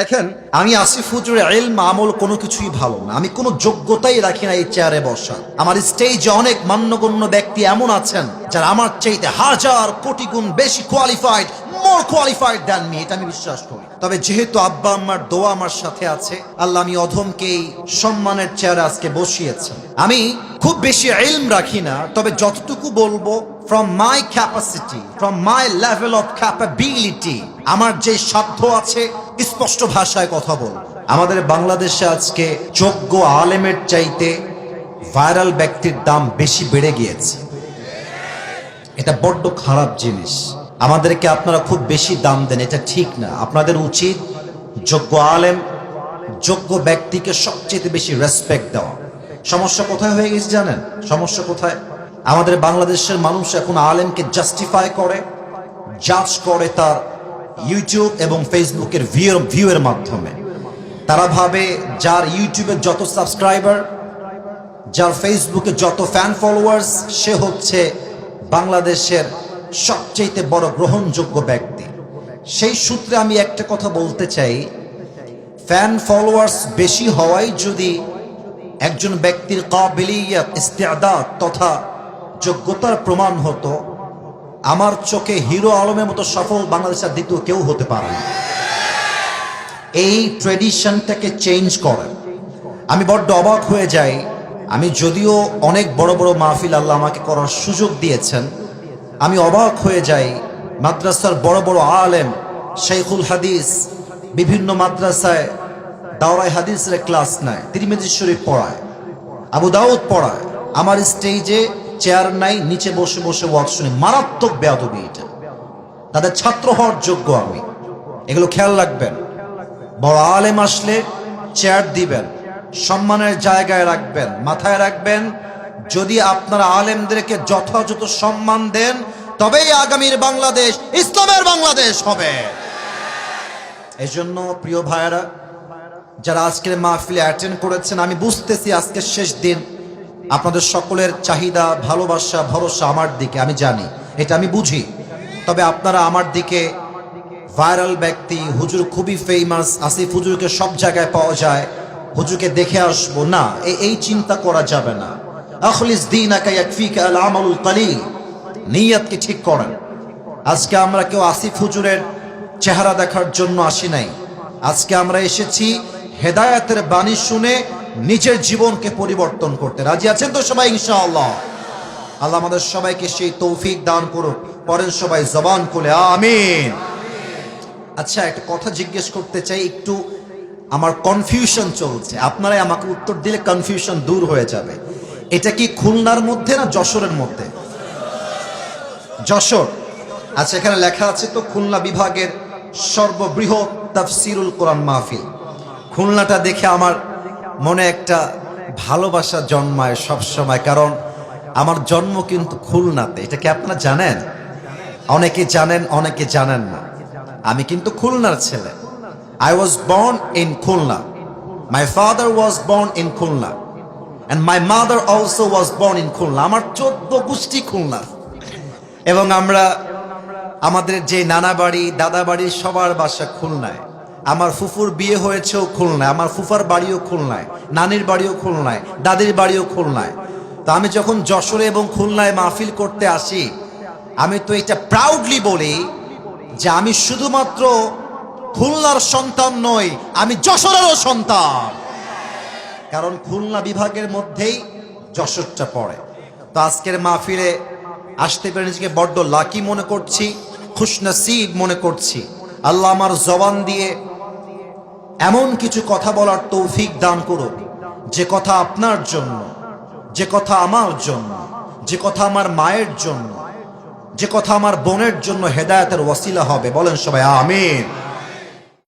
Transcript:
দেখেন, আমি আসিফ হুজুরের এলম আমল কোনো কিছুই ভালো না। আমি কোনো যোগ্যতাই রাখি না এই চেয়ারে বসা আমার স্টেজে অনেক মান্যগণ্য ব্যক্তি এমন আছেন, যারা আমার চাইতে হাজার কোটি গুণ বেশি qualified more qualified than me এটা আমি বিশ্বাস করি। তবে যেহেতু আব্বা আম্মার দোয়া আমার সাথে আছে, আল্লাহ আমি অধমকে এই সম্মানের চেয়ারে আজকে বসিয়েছেন। আমি খুব বেশি এলম রাখি না, তবে যতটুকু বলব from my capacity from my level of capability আমার যে সাধ্য আছে, স্পষ্ট ভাষায় কথা বল। আমাদের বাংলাদেশে আজকে যোগ্য আলেমের চাইতে ভাইরাল ব্যক্তির দাম বেশি বেড়ে গিয়েছে। এটা বড্ড খারাপ জিনিস। আমাদেরকে আপনারা খুব বেশি দাম দেন, এটা ঠিক না। আপনাদের উচিত যোগ্য আলেম, যোগ্য ব্যক্তিকে সবচেয়ে বেশি রেসপেক্ট দেওয়া। সমস্যা কোথায় হয়ে গেছে জানেন? সমস্যা কোথায়? আমাদের বাংলাদেশের মানুষ এখন আলেমকে জাস্টিফাই করে জাজ করে তার ইউটিউব এবং ফেসবুকের ভিউ ভিউয়ের মাধ্যমে। তারা ভাবে যার ইউটিউবে যত সাবস্ক্রাইবার যার ফেসবুকে যত ফ্যান ফলোয়ার্স সে হচ্ছে বাংলাদেশের সবচেয়ে বড় গ্রহণযোগ্য ব্যক্তি। সেই সূত্রে আমি একটা কথা বলতে চাই। ফ্যান ফলোয়ার্স বেশি হওয়াই যদি একজন ব্যক্তির কাবিলিয়াত ইস্তেদাদ তথা যোগ্যতার প্রমাণ হতো, আমার চোখে হিরো আলমের মতো সফল বাংলাদেশের দ্বিতীয় কেউ হতে পারে এই ট্রেডিশনটাকে চেঞ্জ করে। আমি বড্ড অবাক হয়ে যাই। আমি যদিও অনেক বড় বড় মাহফিল আল্লাহ আমাকে করার সুযোগ দিয়েছেন, আমি অবাক হয়ে যাই। মাদ্রাসার বড় বড় আলেম শেখুল হাদিস বিভিন্ন মাদ্রাসায় দাওরাই হাদিসের ক্লাস নেয়, তিরিমেজি শরীফ পড়ায়, আবু দাউদ পড়ায়। আমার স্টেজে চেয়ার নাই, নিচে বসে বসে ওয়াজ শুনি মারাত্মক বেয়াদবি এটা। তাদের ছাত্র হওয়ার যোগ্য আমি। এগুলো খেয়াল রাখবেন। বড় আলেম আসলে চেয়ার দিবেন, সম্মানের জায়গায় রাখবেন, মাথায় রাখবেন। যদি আপনারা আলেমদেরকে যথাযথ সম্মান দেন, তবেই আগামীর বাংলাদেশ, ইসলামের বাংলাদেশ হবে। এই জন্য প্রিয় ভাইয়েরা, যারা আজকের মাহফিলে অ্যাটেন্ড করেছেন, আমি বুঝতেছি আজকের শেষ দিন। আপনাদের সকলের চাহিদা, ভালোবাসা, ভরসা আমার দিকে, আমি জানি, এটা আমি বুঝি। তবে আপনারা আমার দিকে, ভাইরাল ব্যক্তি, হুজুর খুবই ফেমাস আসিফ হুজুরকে সব জায়গায় পাওয়া যায়, হুজুরকে দেখে আসব, না এই চিন্তা করা যাবে না। নিয়তকে ঠিক করেন? আজকে আমরা কেউ আসিফ হুজুরের চেহারা দেখার জন্য আসি নাই। আজকে আমরা এসেছি হেদায়াতের বাণী শুনে নিজের জীবনকে পরিবর্তন করতে। রাজি আছেন তো সবাই, ইনশাআল্লাহ? আল্লাহ আমাদের সবাইকে সেই তৌফিক দান করুক। পরের সবাই জবান খুলে, আমিন। আচ্ছা একটা কথা জিজ্ঞেস করতে চাই, একটু আমার কনফিউশন চলছে। আপনারাই আমাকে উত্তর দিলে কনফিউশন দূর হয়ে যাবে। এটা কি খুলনার মধ্যে না যশোরের মধ্যে? যশোর। আচ্ছা এখানে লেখা আছে তো, খুলনা বিভাগের সর্ববৃহৎ তাফসিরুল কোরআন মাহফিল। খুলনাটা দেখে আমার মনে একটা ভালোবাসা জন্মায় সব সময় কারণ আমার জন্ম কিন্তু খুলনাতে। এটা কি আপনারা জানেন? অনেকে জানেন অনেকে জানেন না। আমি কিন্তু খুলনার ছেলে। I was born in Khulna my father was born in Khulna and my mother also was born in Khulna আমার চোদ্দ গোষ্ঠী খুলনা। এবং আমরা, আমাদের যে নানা বাড়ি, দাদা বাড়ি সবার বাসা খুলনায়। আমার ফুফুর বিয়ে হয়েছেও খুলনায় আমার ফুফার বাড়িও খুলনায় নানির বাড়িও খুলনায় দাদির বাড়িও খুলনায় তো আমি যখন যশোরে এবং খুলনায় মাহফিল করতে আসি, আমি তো এটা প্রাউডলি বলি যে আমি শুধুমাত্র খুলনার সন্তান নই, আমি যশোরেরও সন্তান। কারণ খুলনা বিভাগের মধ্যেই যশোরটা পড়ে। তো আজকের মাহফিলে আসতে পেরে নিজেকে বড্ড লাকি মনে করছি, খুশনসিব মনে করছি। আল্লাহ আমার জবান দিয়ে এমন কিছু কথা বলার তৌফিক দান করো যে কথা আপনার জন্য, যে কথা আমার জন্য, যে কথা আমার মায়ের জন্য, যে কথা আমার বোনের জন্য হেদায়তের ওয়াসিলা হবে। বলেন সবাই, আমিন।